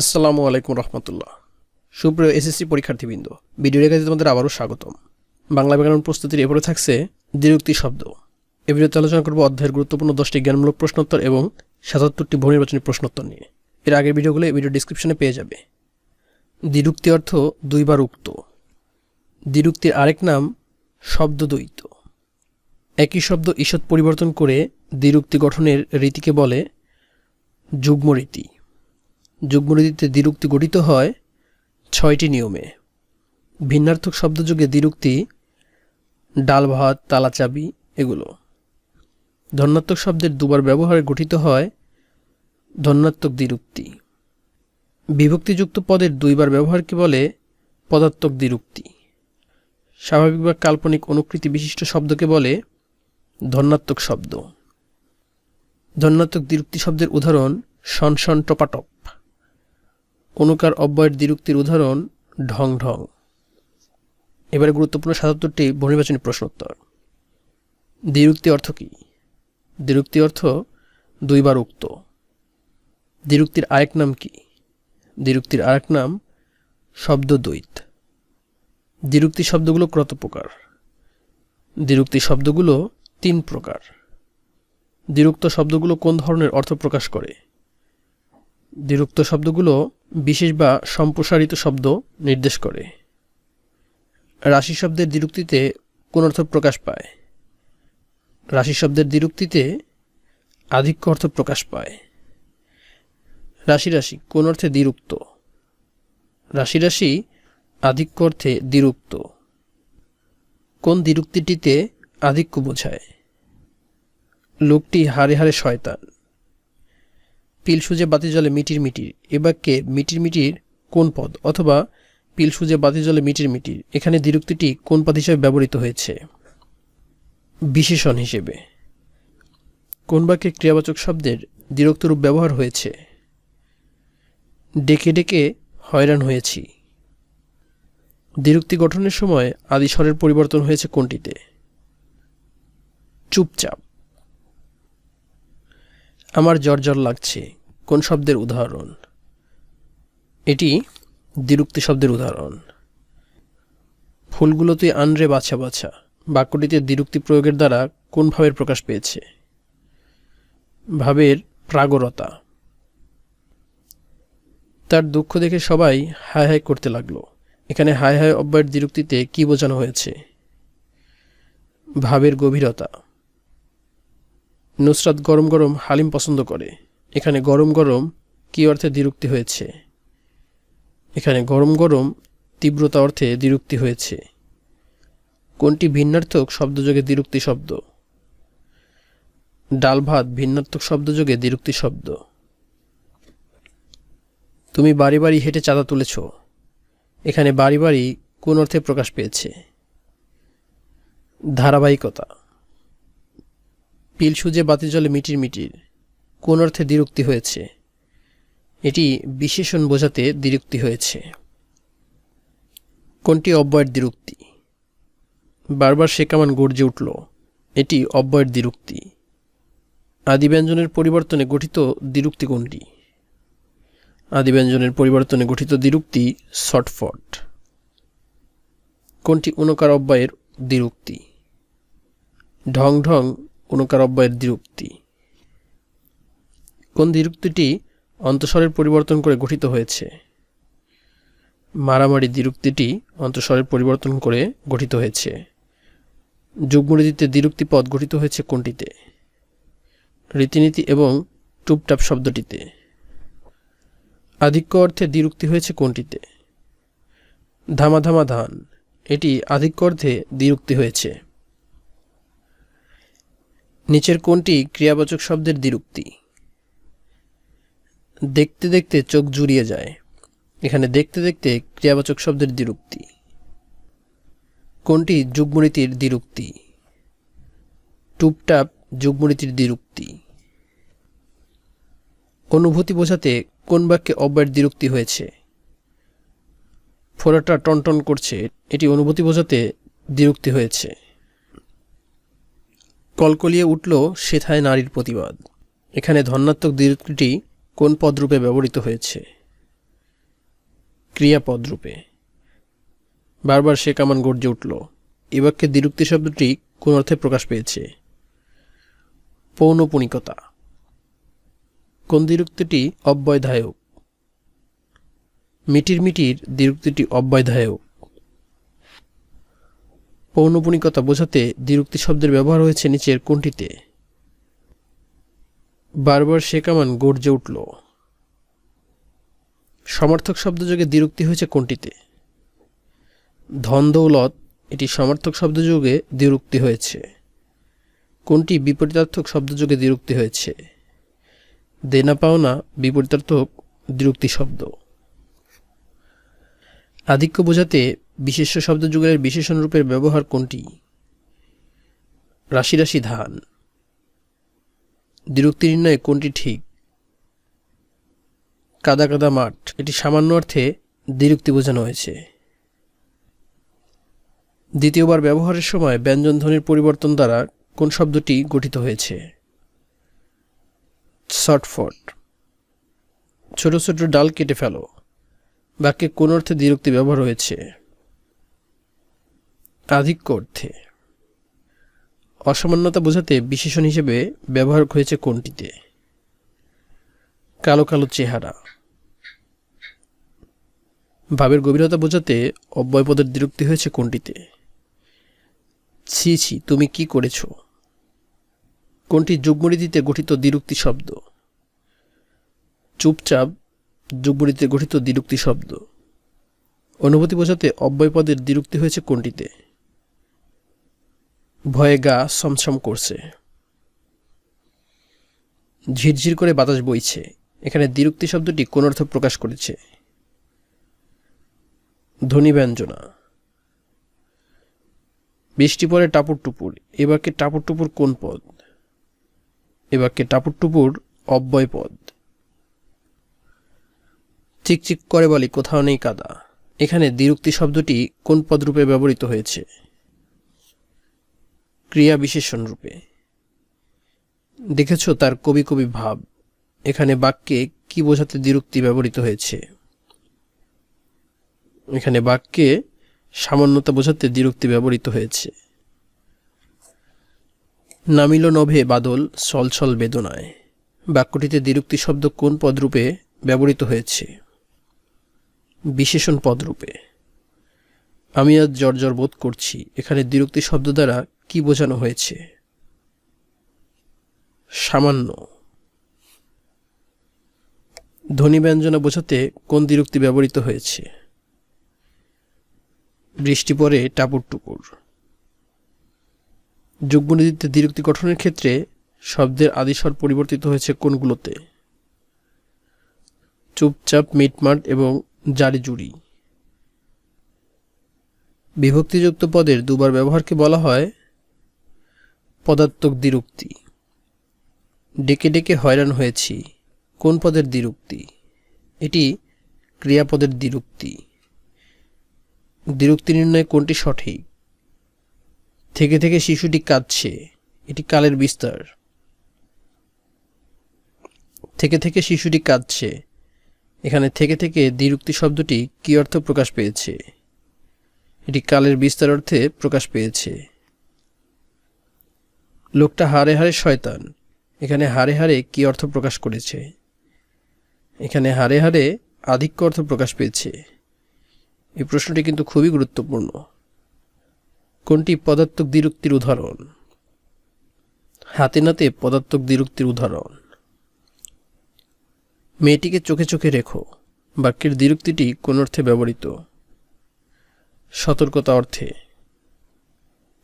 আসসালামু আলাইকুম রহমতুল্লাহ। সুপ্রিয় এসএসসি পরীক্ষার্থীবৃন্দ, ভিডিওর কাছে তোমাদের আবারও স্বাগতম। বাংলা ব্যাকরণ প্রস্তুতির এরপরে থাকছে দ্বিরুক্তি শব্দ। এ ভিডিওতে আলোচনা করব অধ্যায়ের গুরুত্বপূর্ণ দশটি জ্ঞানমূলক প্রশ্নোত্তর এবং সাতাত্তরটি বহু নির্বাচনী প্রশ্নোত্তর নিয়ে। এর আগের ভিডিওগুলো এই ভিডিও ডিসক্রিপশনে পেয়ে যাবে। দ্বিরুক্তি অর্থ দুইবার উক্ত। দ্বিরুক্তির আরেক নাম শব্দ দ্বৈত একই শব্দ ঈষৎ পরিবর্তন করে দ্বিরুক্তি গঠনের রীতিকে বলে যুগ্মরীতি। যুগ্মরীতিতে দ্বিরুক্তি গঠিত হয় ছয়টি নিয়মে। ভিন্নার্থক শব্দযোগে দ্বিরুক্তি ডাল ভাত তালা চাবি এগুলো। ধন্যাত্মক শব্দের দুবার ব্যবহারে গঠিত হয় ধন্যাত্মক দ্বিরুক্তি। বিভক্তিযুক্ত পদের দুইবার ব্যবহারকে বলে পদাত্মক দ্বিরুক্তি। স্বাভাবিক বা কাল্পনিক অনুকৃতি বিশিষ্ট শব্দকে বলে ধন্যাত্মক শব্দ। ধন্যাত্মক দ্বিরুক্তি শব্দের উদাহরণ সনসন টপাটপ। অনুকার অব্যয়ের দ্বিরুক্তির উদাহরণ ঢং ঢং। এবারে গুরুত্বপূর্ণ সাতাত্তরটি বহুনির্বাচনী প্রশ্নোত্তর। দ্বিরুক্তি অর্থ কী? দ্বিরুক্তি অর্থ দুইবার উক্ত। দ্বিরুক্তির আরেক নাম কি? দ্বিরুক্তির আরেক নাম শব্দদ্বৈত। দ্বিরুক্তি শব্দগুলো কত প্রকার দ্বিরুক্তি শব্দগুলো তিন প্রকার। দ্বিরুক্ত শব্দগুলো কোন ধরনের অর্থ প্রকাশ করে? দ্বিরুক্ত শব্দগুলো বিশেষ বা সম্প্রসারিত শব্দ নির্দেশ করে। রাশি শব্দের দ্বিরুক্তিতে কোন অর্থ প্রকাশ পায়? রাশি শব্দের দ্বিরুক্তিতে আধিক্য অর্থ প্রকাশ পায়। রাশি রাশি কোন অর্থে দ্বিরুক্ত? রাশি রাশি আধিক্য অর্থে দ্বিরুক্ত। কোন দ্বিরুক্তিটিতে আধিক্য বোঝায়? লোকটি হারে হারে শয়তান। পিল সুজে বাতি জলে মিটির মিটির। এ বাক্যে মিটির মিটির কোন পদ? অথবা পিল সুজে বাতি জলে মিটির মিটির। এখানে দ্বিরুক্তিটি কোন পদ হিসেবে ব্যবহৃত হয়েছে? বিশেষণ হিসেবে। কোন বাক্যে ক্রিয়াবাচক শব্দের দ্বিরুক্ত রূপ ব্যবহার হয়েছে? ডেকে ডেকে হয়রান হয়েছি। দ্বিরুক্তি গঠনের সময় আদিস্বরের পরিবর্তন হয়েছে কোনটিতে? চুপচাপ। আমার জ্বর লাগছে। কোন শব্দের উদাহরণ? এটি দ্বিরুক্তি শব্দের উদাহরণ। ফুলগুলোতে আনরে বাছা বাছা, বাক্যটিতে দ্বিরুক্তি প্রয়োগের দ্বারা কোন ভাবের প্রকাশ পেয়েছে? ভাবের প্রাগরতা। তার দুঃখ দেখে সবাই হায় হায় করতে লাগল। এখানে হায় হায় অব্যয়ের দ্বিরুক্তিতে কি বোঝানো হয়েছে? ভাবের গভীরতা। নুসরাত গরম গরম হালিম পছন্দ করে। এখানে গরম গরম কি অর্থে দ্বিরুক্তি হয়েছে? এখানে গরম গরম তীব্রতা অর্থে দ্বিরুক্তি হয়েছে। কোনটি ভিন্নার্থক শব্দযোগে দ্বিরুক্তি শব্দ? ডাল ভাত ভিন্নার্থক শব্দযোগে দ্বিরুক্তি শব্দ। তুমি বাড়ি বাড়ি হেঁটে চাঁদা তুলেছ। এখানে বাড়ি বাড়ি কোন অর্থে প্রকাশ পেয়েছে? ধারাবাহিকতা। পিল সুজে বাতি জলে মিটির মিটির, কোন অর্থে দ্বিরুক্তি হয়েছে? এটি বিশেষণ বোঝাতে দ্বিরুক্তি হয়েছে। কোনটি অব্যয়ের দ্বিরুক্তি? বারবার সে কামান গর্জে উঠল, এটি অব্যয়ের দ্বিরুক্তি। আদি ব্যঞ্জনের পরিবর্তনে গঠিত দ্বিরুক্তি কোনটি? আদি ব্যঞ্জনের পরিবর্তনে গঠিত দ্বিরুক্তি শর্টফট কোনটি অনুকার অব্যয়ের দ্বিরুক্তি? ঢং ঢং অনুকার অব্যয়ের দ্বিরুক্তি। কোন দ্বিরুক্তিটি অন্তঃস্বরের পরিবর্তন করে গঠিত হয়েছে? মারামারি দ্বিরুক্তিটি অন্তঃস্বরের পরিবর্তন করে গঠিত হয়েছে। যুগ্মরীতিতে দ্বিরুক্তি পদ গঠিত হয়েছে কোনটিতে? রীতিনীতি এবং টুপটাপ শব্দটিতে। আধিক্য অর্থে দ্বিরুক্তি হয়েছে কোনটিতে? ধামা ধামা ধান। এটি আধিক্য অর্থে দ্বিরুক্তি হয়েছে। নিচের কোনটি ক্রিয়াবাচক শব্দের দ্বিরুক্তি। দেখতে দেখতে চোখ জুড়িয়ে যায়। এখানে দেখতে দেখতে ক্রিয়াবাচক শব্দের দ্বিরুক্তি। কোনটি যুগ্মনীতির দ্বিরুক্তি। টুপটাপ যুগ্মনীতির দ্বিরুক্তি। অনুভূতি বোঝাতে কোন বাক্যে অব্যয়ের দ্বিরুক্তি হয়েছে। ফোড়াটা টনটন করছে, এটি অনুভূতি বোঝাতে দ্বিরুক্তি হয়েছে। কলকলিয়ে উঠল সেথায় নারীর প্রতিবাদ। এখানে ধন্যাত্মক দ্বিরুক্তিটি কোন পদরূপে ব্যবহৃত হয়েছে? ক্রিয়াপদ রূপে বারবার সে কামান গর্জে উঠল। এ বাক্যে দ্বিরুক্তি শব্দটি কোন অর্থে প্রকাশ পেয়েছে? পৌনপুনিকতা। কোন দ্বিরুক্তিটি অব্যয়ধায়ক মিটির মিটির দ্বিরুক্তিটি অব্যয়ধায়ক পৌনপুনিকতা বোঝাতে দ্বিরুক্তি শব্দের ব্যবহার হয়েছে নিচের কোনটিতে বারবার সে কামান গর্জে উঠল। সমর্থক শব্দযোগে দ্বিরুক্তি হয়েছে কোনটিতে ধন দৌলত এটি সমর্থক শব্দযোগে দ্বিরুক্তি হয়েছে। কোনটি বিপরীতার্থক শব্দযোগে দ্বিরুক্তি হয়েছে। দেনা পাওনা বিপরীতার্থক দ্বিরুক্তি শব্দ। আধিক্য বোঝাতে বিশেষ্য শব্দযুগলের বিশেষণ রূপের ব্যবহার কোনটি? রাশি রাশি ধান। দ্বিরুক্তি নির্ণয়ে কোনটি ঠিক? কাদা কাদা মাঠ। এটি সামান্য অর্থে দ্বিরুক্তি বোঝানো হয়েছে। দ্বিতীয়বার ব্যবহারের সময় ব্যঞ্জন ধ্বনির পরিবর্তন দ্বারা কোন শব্দটি গঠিত হয়েছে? শর্টফট ছোট ছোট ডাল কেটে ফেলো। বাক্যে কোন অর্থে দ্বিরুক্তি ব্যবহার হয়েছে? আধিক্য অর্থে অসামান্যতা বোঝাতে বিশেষণ হিসেবে ব্যবহার হয়েছে কোনটিতে? কালো কালো চেহারা। ভাবের গভীরতা বোঝাতে অব্যয়পদের দ্বিরুক্তি হয়েছে কোনটিতে? ছি ছি, তুমি কি করেছ? কোনটি যুগ্মরীতিতে গঠিত দ্বিরুক্তি শব্দ? চুপচাপ যুগ্মরীতিতে গঠিত দ্বিরুক্তি শব্দ। অনুভূতি বোঝাতে অব্যয়পদের দ্বিরুক্তি হয়েছে কোনটিতে? ভয়ে গা সমসম করছে। ঝিরঝির করে বাতাস বইছে। এখানে দ্বিরুক্তি শব্দটি কোন অর্থ প্রকাশ করেছে? ধ্বনি ব্যঞ্জনা। বৃষ্টি পরে টাপুর টুপুর। এ বাক্যে টাপুর টুপুর কোন পদ? এ বাক্যে টাপুর টুপুর অব্যয় পদ। চিকচিক করে বলি, কোথাও নেই কাদা। এখানে দ্বিরুক্তি শব্দটি কোন পদরূপে ব্যবহৃত হয়েছে? ক্রিয়া বিশেষণ রূপে। দেখেছ তার কবি কবি ভাব, এখানে বাক্যে কি বোঝাতে দ্বিরুক্তি ব্যবহৃত হয়েছে? এখানে বাক্যে সামান্যতা বোঝাতে দ্বিরুক্তি ব্যবহৃত হয়েছে। নামিল নভে বাদল ছলছল বেদনায়। বাক্যটিতে দ্বিরুক্তি শব্দ কোন পদরূপে ব্যবহৃত হয়েছে? বিশেষণ পদরূপে আমি আজ জর্জর বোধ করছি, এখানে দ্বিরুক্তি শব্দ দ্বারা কি বোঝানো হয়েছে? সামান্য। ধ্বনি ব্যঞ্জনা বোঝাতে কোন দ্বিরুক্তি ব্যবহৃত হয়েছে? বৃষ্টি পরে টাপুর টুপুর। যুগ্মনীতিতে দ্বিরুক্তি গঠনের ক্ষেত্রে শব্দের আদিস্বর পরিবর্তিত হয়েছে কোনগুলোতে? চুপচাপ, মিটমাট এবং জারি জুড়ি বিভক্তিযুক্ত পদের দুবার ব্যবহারকে বলা হয় পদাত্মক দ্বিরুক্তি। ডেকে ডেকে হয়রান হয়েছি, কোন পদের দ্বিরুক্তি? এটি ক্রিয়াপদের দ্বিরুক্তি। দ্বিরুক্তি নির্ণয় কোনটি সঠিক? থেকে থেকে শিশুটি কাঁদছে, এটি কালের বিস্তার। থেকে থেকে শিশুটি কাঁদছে, এখানে থেকে থেকে দ্বিরুক্তি শব্দটি কী অর্থ প্রকাশ পেয়েছে? এটি কালের বিস্তার অর্থে প্রকাশ পেয়েছে। লোকটা হারে হারে শয়তান। এখানে হারে হারে কি অর্থ প্রকাশ করেছে? এখানে হারে হারে আধিক্য অর্থ প্রকাশ পেয়েছে। এই প্রশ্নটি কিন্তু খুবই গুরুত্বপূর্ণ। কোনটি পদার্থক দ্বিরুক্তির উদাহরণ? হাতে নাতে পদার্থক দ্বিরুক্তির উদাহরণ। মেয়েটিকে চোখে চোখে রেখো, বাক্যের দ্বিরুক্তিটি কোন অর্থে ব্যবহৃত? সতর্কতা অর্থে।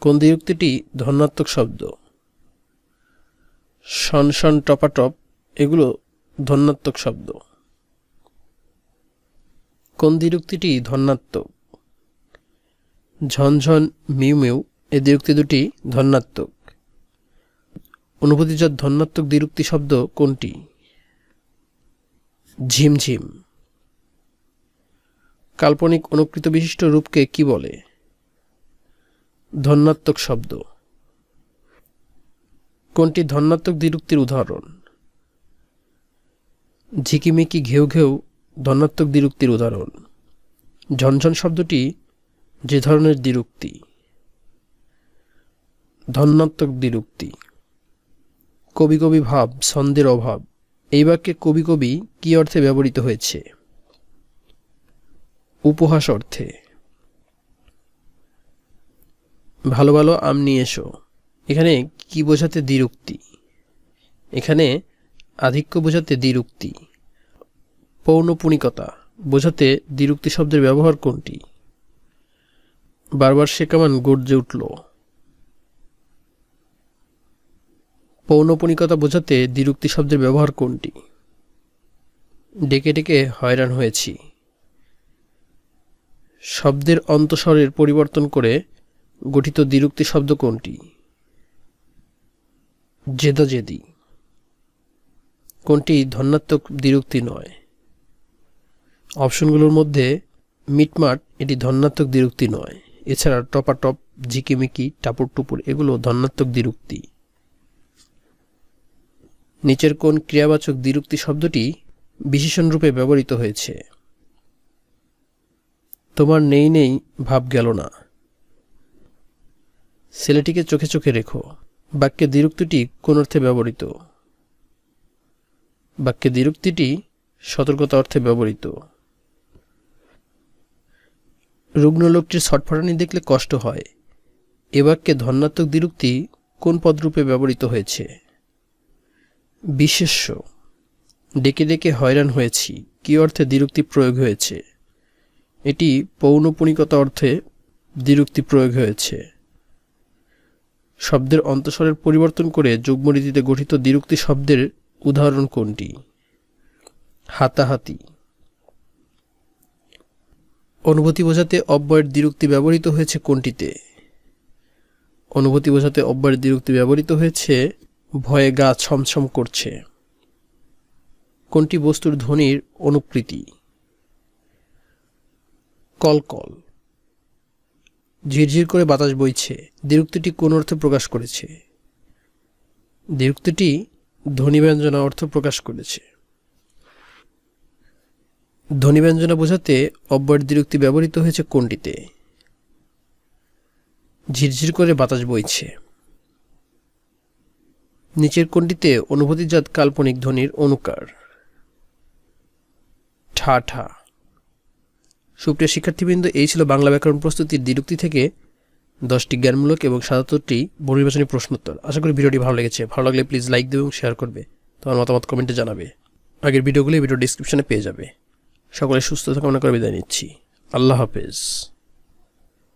কোন দ্বিরুক্তিটি ধন্যাত্মক শব্দ? শন শন টপাটপ এগুলো ধন্যাত্মক শব্দ। কোন দ্বিরুক্তিটি ধন্যাত্মক? ঝনঝন মিউ মিউ এই দ্বিরুক্তি দুটি ধন্যাত্মক। অনুভূতিজাত ধন্যাত্মক দ্বিরুক্তি শব্দ কোনটি? ঝিমঝিম কাল্পনিক অনুকৃত বিশিষ্ট রূপকে কি বলে? ধন্যাত্মক শব্দ। কোনটি ধন্যাত্মক দ্বিরুক্তির উদাহরণ? ঝিকিমিকি ঘেউ ঘেউ ধন্যাত্মক দ্বিরুক্তির উদাহরণ। ঝনঝন শব্দটি যে ধরনের দ্বিরুক্তি? ধন্যাত্মক দ্বিরুক্তি। কবি কবি ভাব, ছন্দের অভাব, এই বাক্যে কবি কবি কী অর্থে ব্যবহৃত হয়েছে? উপহাস অর্থে। ভালো ভালো আম নিয়ে এসো। এখানে কি বোঝাতে দ্বিরুক্তি? এখানে আধিক্য বোঝাতে দ্বিরুক্তি। পৌনপুনিকতা, বোঝাতে দ্বিরুক্তি শব্দের ব্যবহার কোনটি? বারবার সে কেমন গর্জে উঠল। পৌনপুনিকতা বোঝাতে দ্বিরুক্তি শব্দের ব্যবহার কোনটি? ডেকে ডেকে হয়রান হয়েছি। শব্দের অন্তঃস্বরের পরিবর্তন করে গঠিত দ্বিরুক্তি শব্দ কোনটি? জেদাজেদি কোনটি ধন্যাত্মক দ্বিরুক্তি নয়। অপশনগুলোর মধ্যে মিটমাট, এটি ধন্যাত্মক দ্বিরুক্তি নয়। এছাড়া টপাটপ ঝিকিমিকি টাপুর টুপুর এগুলো ধন্যাত্মক দ্বিরুক্তি। নিচের কোন ক্রিয়াবাচক দ্বিরুক্তি শব্দটি বিশেষণ রূপে ব্যবহৃত হয়েছে? তোমার নেই নেই ভাব গেল না। ছেলেটিকে চোখে চোখে রেখো। বাক্যে দ্বিরুক্তিটি কোন অর্থে ব্যবহৃত? বাক্যে দ্বিরুক্তিটি সতর্কতা অর্থে ব্যবহৃত। রুগ্ন লোকটির ছটফটানি দেখলে কষ্ট হয়। এ বাক্যে ধন্যাত্মক দ্বিরুক্তি কোন পদরূপে ব্যবহৃত হয়েছে? বিশেষ্য। ডেকে ডেকে হয়রান হয়েছি। কি অর্থে দ্বিরুক্তি প্রয়োগ হয়েছে? এটি পৌনপুনিকতা অর্থে দ্বিরুক্তি প্রয়োগ হয়েছে। শব্দের অন্তঃস্বরের পরিবর্তন করে যুগ্মরীতিতে গঠিত দ্বিরুক্তি শব্দের উদাহরণ কোনটি? হাতাহাতি। অনুভূতি বোঝাতে অব্যয়ের দ্বিরুক্তি ব্যবহৃত হয়েছে কোনটিতে? অনুভূতি বোঝাতে অব্যয়ের দ্বিরুক্তি ব্যবহৃত হয়েছে, ভয়ে গা ছমছম করছে। কোনটি বস্তুর ধ্বনির অনুকৃতি? কলকল। ঝিরঝির করে বাতাস বইছে, দ্বিরুক্তিটি কোন অর্থে প্রকাশ করেছে? দ্বিরুক্তিটি ধ্বনিব্যঞ্জনা অর্থ প্রকাশ করেছে। ধ্বনিব্যঞ্জনা বোঝাতে অব্যয়ের দ্বিরুক্তি ব্যবহৃত হয়েছে কোনটিতে? ঝিরঝির করে বাতাস বইছে। নিচের কোনটিতে অনুভূতিজাত কাল্পনিক ধ্বনির অনুকার? ঠা ঠা। সুপ্রিয় শিক্ষার্থীবৃন্দ, এই ছিল বাংলা ব্যাকরণ প্রস্তুতির দ্বিরুক্তি থেকে দশটি জ্ঞানমূলক এবং সাতাত্তরটি বহুনির্বাচনী প্রশ্নোত্তর। আশা করি ভিডিওটি ভালো লেগেছে। ভালো লাগলে প্লিজ লাইক দেবে এবং শেয়ার করবে। তোমার মতামত কমেন্টে জানাবে। আগের ভিডিওগুলি ভিডিও ডিসক্রিপশনে পেয়ে যাবে। সকলে সুস্থ কামনা করে বিদায় নিচ্ছি। আল্লাহ হাফেজ।